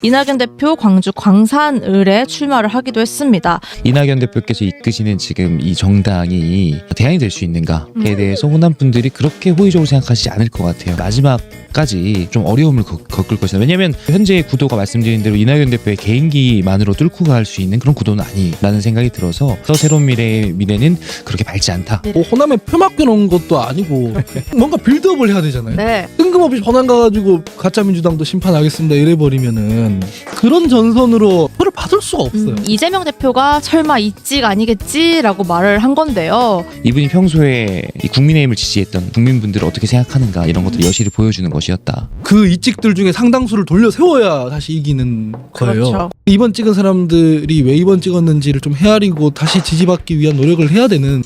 이낙연 대표 광주 광산을에 출마를 하기도 했습니다. 이낙연 대표께서 이끄시는 지금 이 정당이 대안이 될 수 있는가에 대해서 호남 분들이 그렇게 호의적으로 생각하시지 않을 것 같아요. 마지막까지 좀 어려움을 겪- 겪을 것이다. 왜냐하면 현재의 구도가 말씀드린 대로 이낙연 대표의 개인기만으로 뚫고 갈 수 있는 그런 구도는 아니라는 생각이 들어서 더 새로운 미래의 미래는 그렇게 밝지 않다. 뭐 호남에 표 맡겨놓은 것도 아니고 뭔가 빌드업을 해야 되잖아요. 네. 뜬금없이 호남 가가지고 가짜 민주당도 심판하겠습니다 이래 버리면은 그런 전선으로 표를 받을 수가 없어요. 음, 이재명 대표가 설마 이찍 아니겠지라고 말을 한 건데요. 이분이 평소에 이 국민의힘을 지지했던 국민분들을 어떻게 생각하는가 이런 것들을 여실히 보여주는 것이었다. 그 이직들 중에 상당수를 돌려 세워야 다시 이기는 거예요. 그렇죠. 이번 찍은 사람들이 왜 이번 찍었는지를 좀 헤아리고 다시 지지받기 위한 노력을 해야 되는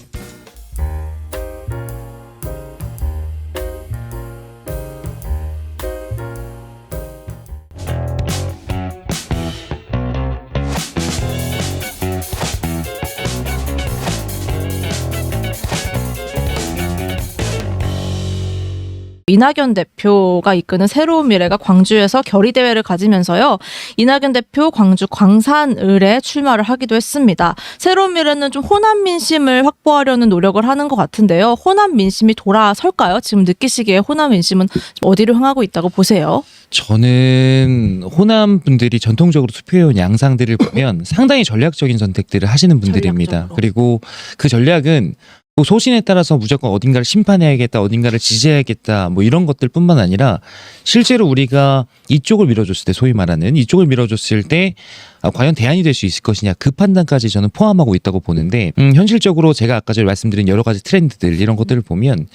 이낙연 대표가 이끄는 새로운 미래가 광주에서 결의 대회를 가지면서요. 이낙연 대표 광주 광산을에 출마를 하기도 했습니다. 새로운 미래는 좀 호남 민심을 확보하려는 노력을 하는 것 같은데요. 호남 민심이 돌아설까요? 지금 느끼시기에 호남 민심은 좀 어디로 향하고 있다고 보세요? 저는 호남 분들이 전통적으로 투표해온 양상들을 보면 상당히 전략적인 선택들을 하시는 분들입니다. 전략적으로. 그리고 그 전략은 뭐 소신에 따라서 무조건 어딘가를 심판해야겠다, 어딘가를 지지해야겠다, 뭐 이런 것들뿐만 아니라 실제로 우리가 이쪽을 밀어줬을 때 소위 말하는 이쪽을 밀어줬을 때 아, 과연 대안이 될 수 있을 것이냐 그 판단까지 저는 포함하고 있다고 보는데 음, 현실적으로 제가 아까 전에 말씀드린 여러 가지 트렌드들 이런 것들을 보면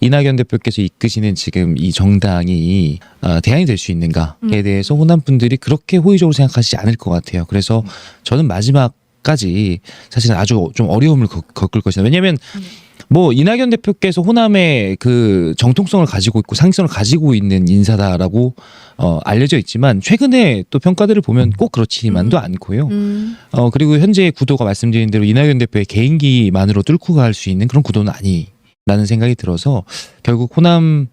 이낙연 대표께서 이끄시는 지금 이 정당이 아, 대안이 될 수 있는가에 음. 대해서 호남 분들이 그렇게 호의적으로 생각하시지 않을 것 같아요. 그래서 저는 마지막 까지 사실은 아주 좀 어려움을 겪- 겪을 것이다. 왜냐하면 뭐 이낙연 대표께서 호남의 그 정통성을 가지고 있고 상식성을 가지고 있는 인사다라고 어, 알려져 있지만 최근에 또 평가들을 보면 꼭 그렇지만도 않고요. 음. 어 그리고 현재의 구도가 말씀드린 대로 이낙연 대표의 개인기만으로 뚫고 갈 수 있는 그런 구도는 아니라는 생각이 들어서 결국 호남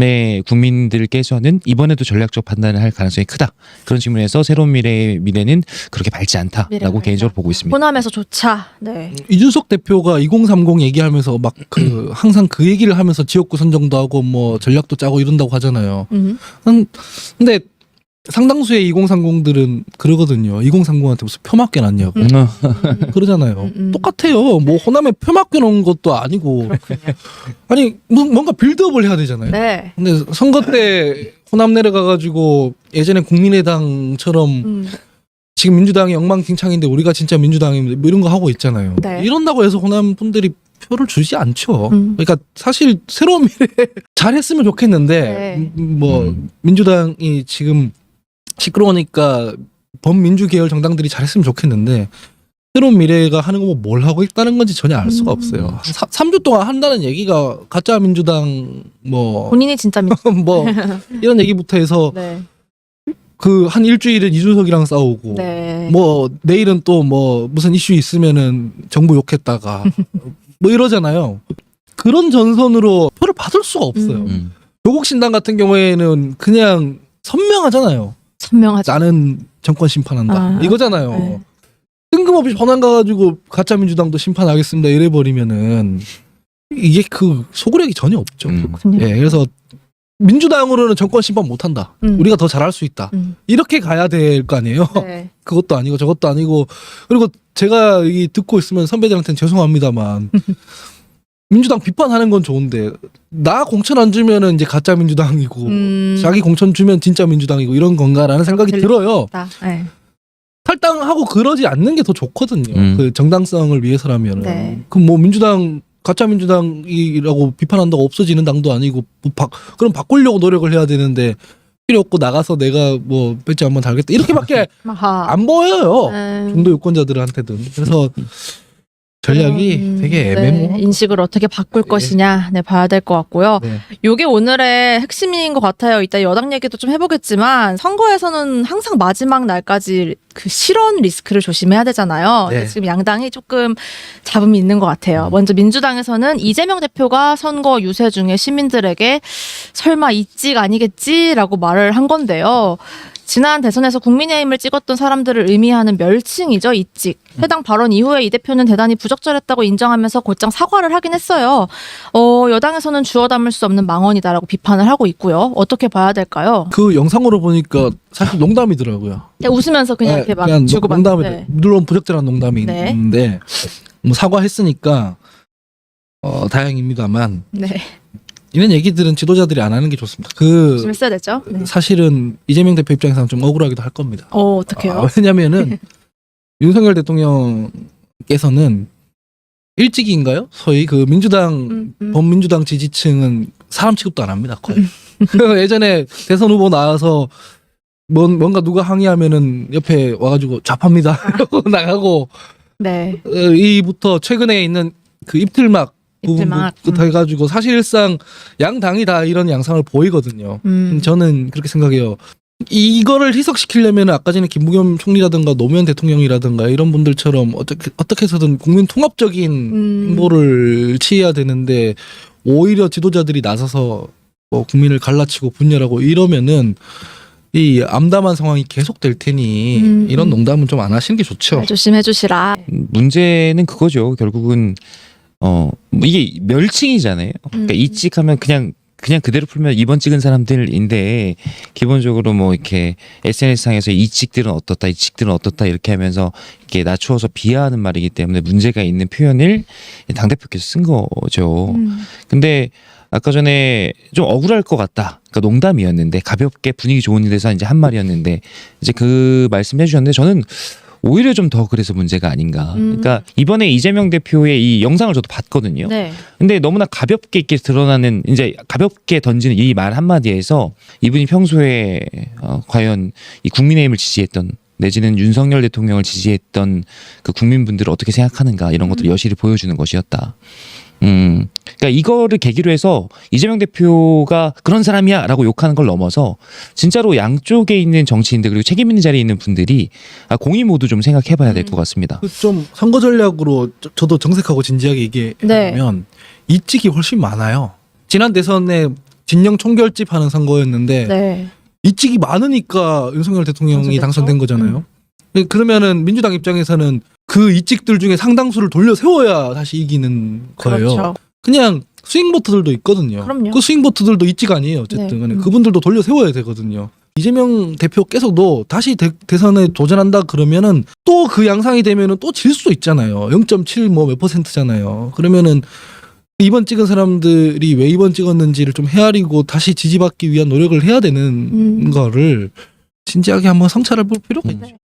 의 국민들께서는 이번에도 전략적 판단을 할 가능성이 크다 그런 측면에서 새로운 미래의 미래는 그렇게 밝지 않다라고 개인적으로. 보고 있습니다. 호남에서조차 네. 이준석 대표가 2030 얘기하면서 막 그 항상 그 얘기를 하면서 지역구 선정도 하고 뭐 전략도 짜고 이런다고 하잖아요. 음. 음, 근데 상당수의 2030들은 그러거든요. 2030한테 무슨 표 맡겨놨냐고 음. 그러잖아요. 음, 음. 똑같아요. 뭐 호남에 표 맡겨놓은 것도 아니고 아니 뭐- 뭔가 빌드업을 해야 되잖아요. 네. 근데 선거 때 호남 내려가가지고 예전에 국민의당처럼 음. 지금 민주당이 엉망진창인데 우리가 진짜 민주당입니다. 뭐 이런 거 하고 있잖아요. 네. 이런다고 해서 호남 분들이 표를 주지 않죠. 음. 그러니까 사실 새로운 미래 잘했으면 좋겠는데 네. 음, 뭐 음. 민주당이 지금 시끄러우니까 범민주 계열 정당들이 잘했으면 좋겠는데 새로운 미래가 하는 거 뭘 하고 있다는 건지 전혀 알 수가 음. 없어요. 사, 3주 동안 한다는 얘기가 가짜 민주당 뭐 본인이 진짜 민... 뭐 이런 얘기부터 해서 네. 그 한 일주일은 이준석이랑 싸우고 네. 뭐 내일은 또 뭐 무슨 이슈 있으면은 정부 욕했다가 뭐 이러잖아요. 그런 전선으로 표를 받을 수가 없어요. 음. 음. 조국 신당 같은 경우에는 그냥 선명하잖아요. 선명하죠. 나는 정권 심판한다 아, 이거잖아요. 네. 뜬금없이 전환 가가지고 가짜 민주당도 심판하겠습니다 이래 버리면은 이게 그 소구력이 전혀 없죠. 음. 그렇군요. 예, 그래서 민주당으로는 정권 심판 못한다. 음. 우리가 더 잘할 수 있다. 음. 이렇게 가야 될 거 아니에요. 네. 그것도 아니고 저것도 아니고 그리고 제가 이 듣고 있으면 선배들한테는 죄송합니다만 민주당 비판하는 건 좋은데 나 공천 안 주면은 이제 가짜 민주당이고 음. 자기 공천 주면 진짜 민주당이고 이런 건가라는 생각이 들어요. 다. 네. 탈당하고 그러지 않는 게 더 좋거든요. 음. 그 정당성을 위해서라면은 네. 그 뭐 민주당 가짜 민주당이라고 비판한다고 없어지는 당도 아니고 뭐 바, 그럼 바꾸려고 노력을 해야 되는데 필요 없고 나가서 내가 뭐 배지 한번 달겠다 이렇게밖에. 안 보여요. 음. 중도 유권자들한테든 그래서 전략이 음, 되게 네, 애매모. 인식을 어떻게 바꿀 예. 것이냐, 네, 봐야 될 것 같고요. 네. 요게 오늘의 핵심인 것 같아요. 이따 여당 얘기도 좀 해보겠지만, 선거에서는 항상 마지막 날까지 그 실언 리스크를 조심해야 되잖아요. 네. 지금 양당이 조금 잡음이 있는 것 같아요. 먼저 민주당에서는 이재명 대표가 선거 유세 중에 시민들에게 설마 이찍 아니겠지라고 말을 한 건데요. 지난 대선에서 국민의힘을 찍었던 사람들을 의미하는 멸칭이죠, 이찍. 해당 발언 이후에 이 대표는 대단히 부적절했다고 인정하면서 곧장 사과를 하긴 했어요. 어, 여당에서는 주워 담을 수 없는 망언이다라고 비판을 하고 있고요. 어떻게 봐야 될까요? 그 영상으로 보니까 사실 농담이더라고요. 네, 웃으면서 그냥 네, 이렇게 막 그냥 주고 농담이 받는데. 물론 부적절한 농담이 네. 있는데 뭐 사과했으니까 어, 다행입니다만 네, 이런 얘기들은 지도자들이 안 하는 게 좋습니다. 그좀 써야 되죠. 네. 사실은 이재명 대표 입장에서는 좀 억울하기도 할 겁니다. 어, 어떡해요? 아, 왜냐면은 윤석열 대통령께서는 일찍인가요? 소위 그 민주당 음, 음. 범민주당 지지층은 사람 취급도 안 합니다. 거의. 예전에 대선 후보 나와서 뭔, 뭔가 누가 항의하면은 옆에 와가지고 좌파입니다. 이러고 나가고 네, 어, 이부터 최근에 있는 그 입틀막. 부분부터 해가지고 사실상 양 당이 다 이런 양상을 보이거든요. 음. 저는 그렇게 생각해요. 이거를 희석시키려면 아까 전에 김부겸 총리라든가 노무현 대통령이라든가 이런 분들처럼 어떻게 어떻게 해서든 국민 통합적인 음. 행보를 취해야 되는데 오히려 지도자들이 나서서 뭐 국민을 갈라치고 분열하고 이러면은 이 암담한 상황이 계속될 테니 음, 이런 음. 농담은 좀 안 하시는 게 좋죠. 잘 조심해 주시라. 문제는 그거죠. 결국은 어뭐 이게 멸칭이잖아요. 그러니까 음. 이찍하면 그냥 그냥 그대로 풀면 이번 찍은 사람들인데 기본적으로 뭐 이렇게 SNS 상에서 이 찍들은 어떻다, 이 찍들은 어떻다 이렇게 하면서 이렇게 낮추어서 비하하는 말이기 때문에 문제가 있는 표현을 당 대표께서 쓴 거죠. 음. 근데 아까 전에 좀 억울할 것 같다. 그러니까 농담이었는데 가볍게 분위기 좋은 데서 이제 한 말이었는데 이제 그 말씀해 주셨는데 저는 오히려 좀 더 그래서 문제가 아닌가. 음. 그러니까 이번에 이재명 대표의 이 영상을 저도 봤거든요. 네. 근데 너무나 가볍게 이렇게 드러나는 이제 가볍게 던지는 이 말 한마디에서 이분이 평소에 어, 과연 이 국민의힘을 지지했던 내지는 윤석열 대통령을 지지했던 그 국민분들을 어떻게 생각하는가 이런 것들을 음. 여실히 보여주는 것이었다. 음, 그러니까 이거를 계기로 해서 이재명 대표가 그런 사람이야라고 욕하는 걸 넘어서 진짜로 양쪽에 있는 정치인들 그리고 책임 있는 자리에 있는 분들이 아, 공의 모두 좀 생각해봐야 될 음. 것 같습니다. 그좀 선거 전략으로 저- 저도 정색하고 진지하게 얘기하면 이찍이 훨씬 많아요. 지난 대선에 진영 총결집 하는 선거였는데 네. 이찍이 많으니까 윤석열 대통령이 당선됐죠? 당선된 거잖아요. 그러면은 민주당 입장에서는 그 이찍들 중에 상당수를 돌려 세워야 다시 이기는 거예요. 그렇죠. 그냥 스윙 보트들도 있거든요. 그럼요. 그 스윙 보트들도 이찍 아니에요. 어쨌든 네. 음. 그분들도 돌려 세워야 되거든요. 이재명 대표께서도 다시 대, 대선에 도전한다 그러면은 또 그 양상이 되면은 또 질 수도 있잖아요. 0.7 뭐 몇 퍼센트잖아요. 그러면은 이번 찍은 사람들이 왜 이번 찍었는지를 좀 헤아리고 다시 지지받기 위한 노력을 해야 되는 음. 거를 진지하게 한번 성찰해 볼 필요가 있죠. 네.